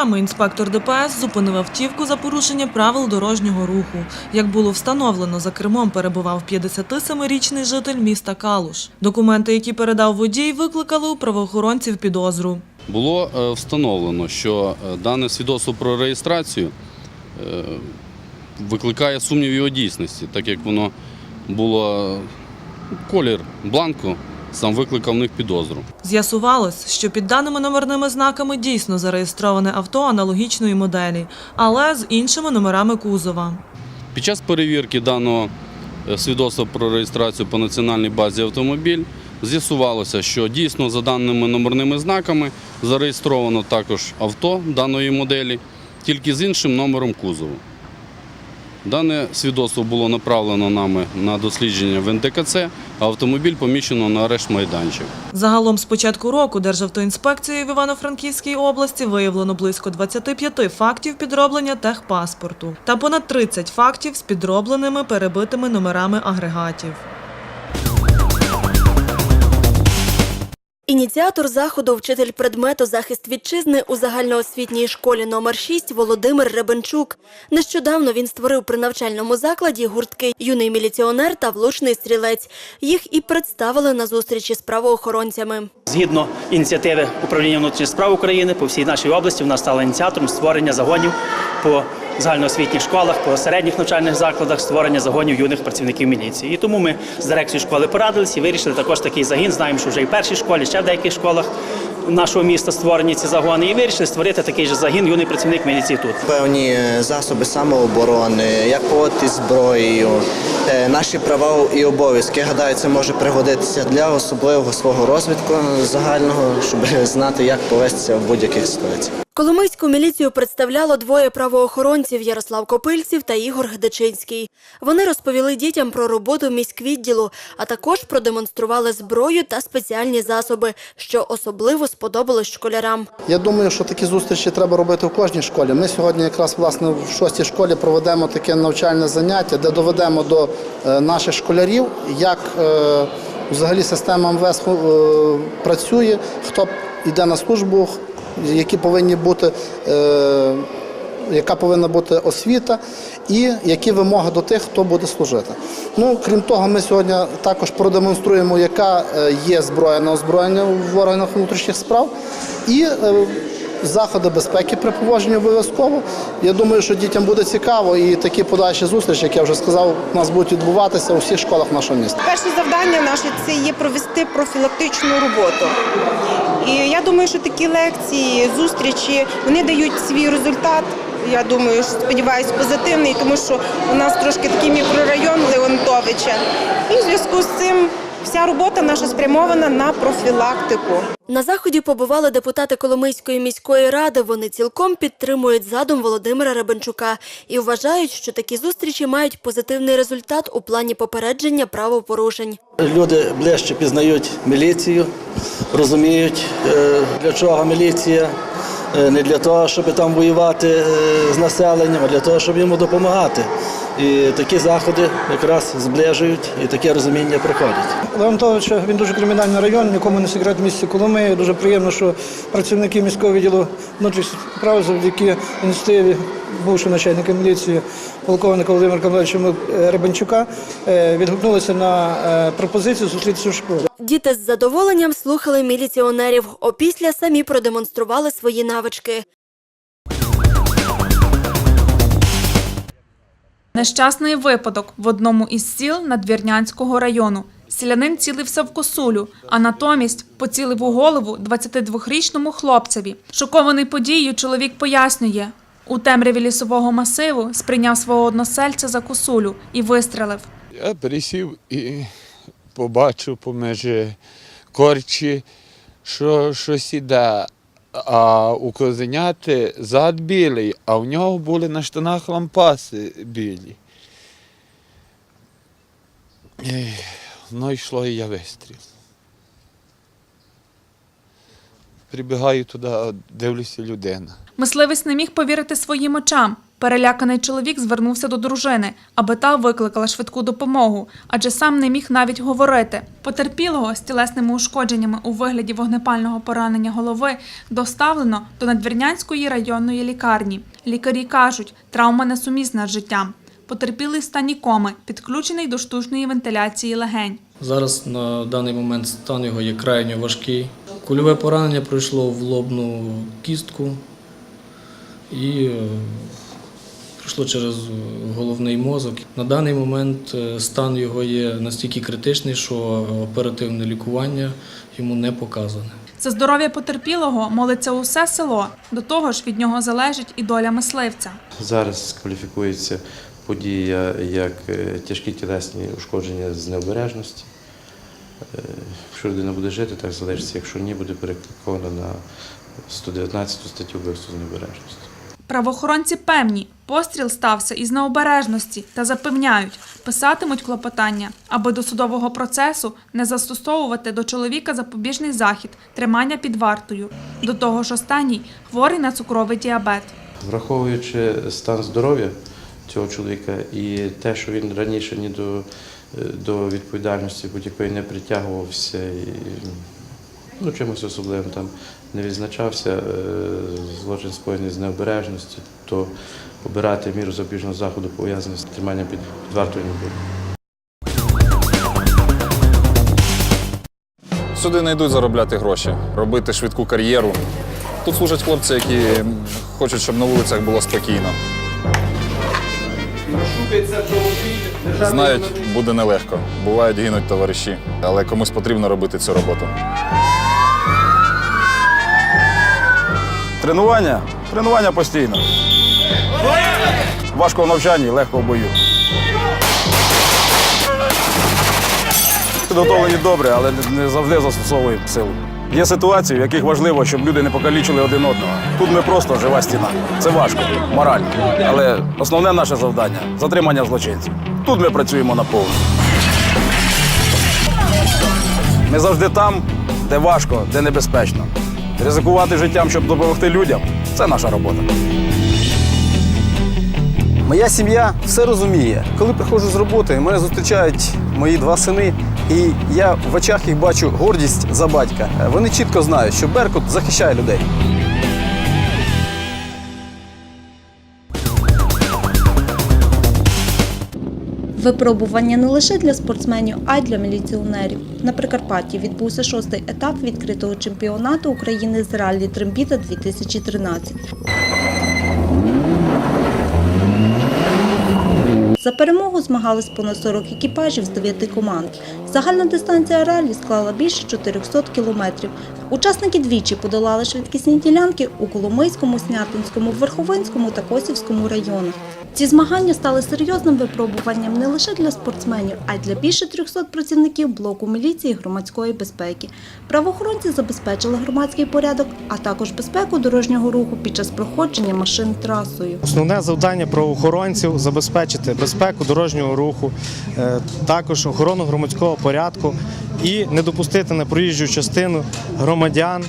днями інспектор ДПС зупинив автівку за порушення правил дорожнього руху. Як було встановлено, за кермом перебував 57-річний житель міста Калуш. Документи, які передав водій, викликали у правоохоронців підозру. Було е, встановлено, що е, дане свідоцтво про реєстрацію е, викликає сумнів його дійсності, так як воно було колір бланку, сам викликав в них підозру. З'ясувалось, що під даними номерними знаками дійсно зареєстроване авто аналогічної моделі, але з іншими номерами кузова. Під час перевірки даного е, свідоцтва про реєстрацію по національній базі автомобіль з'ясувалося, що дійсно за даними номерними знаками зареєстровано також авто даної моделі, тільки з іншим номером кузову. Дане свідоцтво було направлено нами на дослідження в НДКЦ, а автомобіль поміщено на арешт майданчик. Загалом з початку року Державтоінспекцією в Івано-Франківській області виявлено близько 25 фактів підроблення техпаспорту та понад 30 фактів з підробленими перебитими номерами агрегатів. Ініціатор заходу, вчитель предмету захист вітчизни у загальноосвітній школі номер 6 Володимир Ребенчук. Нещодавно він створив при навчальному закладі гуртки Юний міліціонер та влучний стрілець. Їх і представили на зустрічі з правоохоронцями. Згідно ініціативи управління внутрішніх справ України по всій нашій області, вона стала ініціатором створення загонів по загальноосвітніх школах, по середніх навчальних закладах, створення загонів юних працівників міліції. І тому ми з дирекцією школи порадилися і вирішили також такий загін. Знаємо, що вже і в першій школі, ще в деяких школах нашого міста створені ці загони. І вирішили створити такий же загін юний працівник міліції тут. певні засоби самооборони, як от зброєю, наші права і обов'язки. Гадаю, це може пригодитися для особливого свого розвитку загального, щоб знати, як повестися в будь-яких ситуаціях. Коломийську міліцію представляло двоє правоохоронців Ярослав Копильців та Ігор Гдечинський. Вони розповіли дітям про роботу міськвідділу, а також продемонстрували зброю та спеціальні засоби, що особливо сподобалось школярам. Я думаю, що такі зустрічі треба робити в кожній школі. Ми сьогодні якраз власне в шостій школі проведемо таке навчальне заняття, де доведемо до е, наших школярів, як е, взагалі система МВС е, працює, хто йде на службу, які повинні бути. е, яка повинна бути освіта і які вимоги до тих, хто буде служити. Ну, крім того, ми сьогодні також продемонструємо, яка е, є зброя на озброєння в органах внутрішніх справ і е, заходи безпеки при поводженні обов'язково. Я думаю, що дітям буде цікаво і такі подальші зустрічі, як я вже сказав, у нас будуть відбуватися у всіх школах нашого міста. Перше завдання наше це є провести профілактичну роботу. І я думаю, що такі лекції, зустрічі вони дають свій результат. Я думаю, сподіваюся, позитивний, тому що у нас трошки такий мікрорайон Леонтовича. І в зв'язку з цим вся робота наша спрямована на профілактику. На заході побували депутати Коломийської міської ради. Вони цілком підтримують задум Володимира Ребенчука і вважають, що такі зустрічі мають позитивний результат у плані попередження правопорушень. Люди ближче пізнають міліцію, розуміють, е, для чого міліція. Е, Не для того, щоб там воювати е, з населенням, а для того, щоб йому допомагати. І такі заходи якраз зближують і таке розуміння приходить. Леонтовича він дуже кримінальний район, нікому не секрет в місті Коломиї. Дуже приємно, що працівники міського відділу внутрішніх справ завдяки ініціативі бувшого начальника міліції полковника Володимира Камиловича Рибанчука е, відгукнулися на е, пропозицію зустрітися в школі. Діти з задоволенням слухали міліціонерів, опісля самі продемонстрували свої навички. Нещасний випадок в одному із сіл Надвірнянського району. Селянин цілився в косулю, а натомість поцілив у голову 22-річному хлопцеві. Шокований подією, чоловік пояснює. У темряві лісового масиву сприйняв свого односельця за косулю і вистрелив. Я пересів і побачив поміж корчі, що щось іде. А у козеняти зад білий, а в нього були на штанах лампаси білі. І Ну йшло і я вистріл. Прибігаю туди, дивлюся людина. Мисливець не міг повірити своїм очам. Переляканий чоловік звернувся до дружини, аби та викликала швидку допомогу, адже сам не міг навіть говорити. Потерпілого з тілесними ушкодженнями у вигляді вогнепального поранення голови доставлено до Надвірнянської районної лікарні. Лікарі кажуть, травма несумісна з життям. Потерпілий в стані коми, підключений до штучної вентиляції легень. Зараз на даний момент стан його є крайньо важкий. Кульове поранення пройшло в лобну кістку і е, пройшло через головний мозок. На даний момент е, стан його є настільки критичний, що оперативне лікування йому не показане. За здоров'я потерпілого молиться усе село. До того ж, від нього залежить і доля мисливця. Зараз кваліфікується подія як е, тяжкі тілесні ушкодження з необережності. Е, Якщо людина буде жити, так залишиться. Якщо ні, буде перекваліфікована на 119 статтю вбивства з необережності. Правоохоронці певні, постріл стався із необережності та запевняють, писатимуть клопотання, аби до судового процесу не застосовувати до чоловіка запобіжний захід тримання під вартою. До того ж, останній хворий на цукровий діабет. Враховуючи стан здоров'я цього чоловіка і те, що він раніше ні до, е, до відповідальності будь-якої не притягувався і ну, чимось особливим там не відзначався, е, злочин скоєний з необережності, то обирати міру запобіжного заходу пов'язаний з триманням під вартою не буде. Сюди не йдуть заробляти гроші, робити швидку кар'єру. Тут служать хлопці, які хочуть, щоб на вулицях було спокійно. Знають, буде нелегко. Бувають, гинуть товариші, але комусь потрібно робити цю роботу. Тренування? Тренування постійно. Важко в навчанні, легко в бою. Підготовлені добре, але не завжди застосовуємо силу. Є ситуації, в яких важливо, щоб люди не покалічили один одного. Тут ми просто жива стіна. Це важко, морально. Але основне наше завдання затримання злочинців. Тут ми працюємо наповну. Ми завжди там, де важко, де небезпечно. Ризикувати життям, щоб допомогти людям це наша робота. Моя сім'я все розуміє. Коли приходжу з роботи, мене зустрічають мої два сини, і я в очах їх бачу гордість за батька. Вони чітко знають, що Беркут захищає людей. Випробування не лише для спортсменів, а й для міліціонерів. На Прикарпатті відбувся шостий етап відкритого чемпіонату України з раллі Трембіта 2013. За перемогу змагались понад 40 екіпажів з 9 команд. Загальна дистанція ралі склала більше 400 кілометрів. Учасники двічі подолали швидкісні ділянки у Коломийському, Снятинському, Верховинському та Косівському районах. Ці змагання стали серйозним випробуванням не лише для спортсменів, а й для більше 300 працівників блоку міліції громадської безпеки. Правоохоронці забезпечили громадський порядок, а також безпеку дорожнього руху під час проходження машин трасою. Основне завдання правоохоронців забезпечити безпеку дорожнього руху, е, також охорону громадського порядку і не допустити на проїжджу частину громадян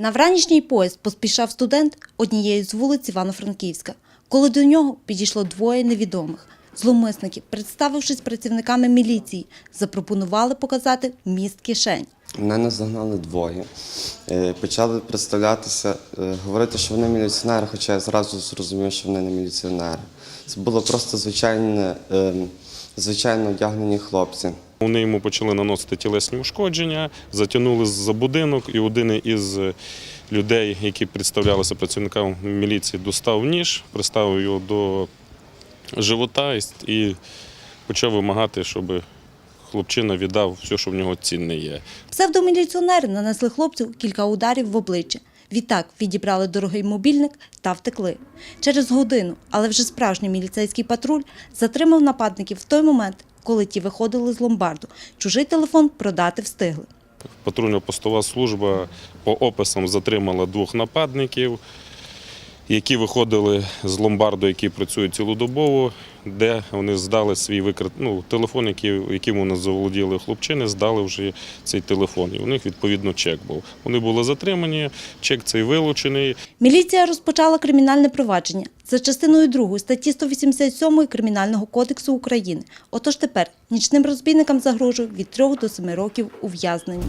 На вранішній поїзд поспішав студент однієї з вулиць Івано-Франківська, коли до нього підійшло двоє невідомих. Зловмисники, представившись працівниками міліції, запропонували показати міст кишень. Мене наздогнали двоє. Е, Почали представлятися, е, говорити, що вони міліціонери, хоча я зразу зрозумів, що вони не міліціонери. Це було просто звичайне, е, звичайно одягнені хлопці. Вони йому почали наносити тілесні ушкодження, затягнули за будинок, і один із людей, які представлялися працівникам міліції, достав ніж, приставив його до живота і- і почав вимагати, щоб хлопчина віддав все, що в нього цінне є. Псевдоміліціонери нанесли хлопцю кілька ударів в обличчя. Відтак відібрали дорогий мобільник та втекли. Через годину, але вже справжній міліцейський патруль затримав нападників в той момент, коли ті виходили з ломбарду. Чужий телефон продати встигли. Патрульно-постова служба по описам затримала двох нападників. Які виходили з ломбарду, який працює цілодобово, де вони здали свій викрит... ну, телефон, який, яким вони заволоділи хлопчини, здали вже цей телефон. І у них відповідно чек був. Вони були затримані, чек цей вилучений. Міліція розпочала кримінальне провадження за частиною 2 статті 187 Кримінального кодексу України. Отож тепер нічним розбійникам загрожує від 3 до 7 років ув'язнення.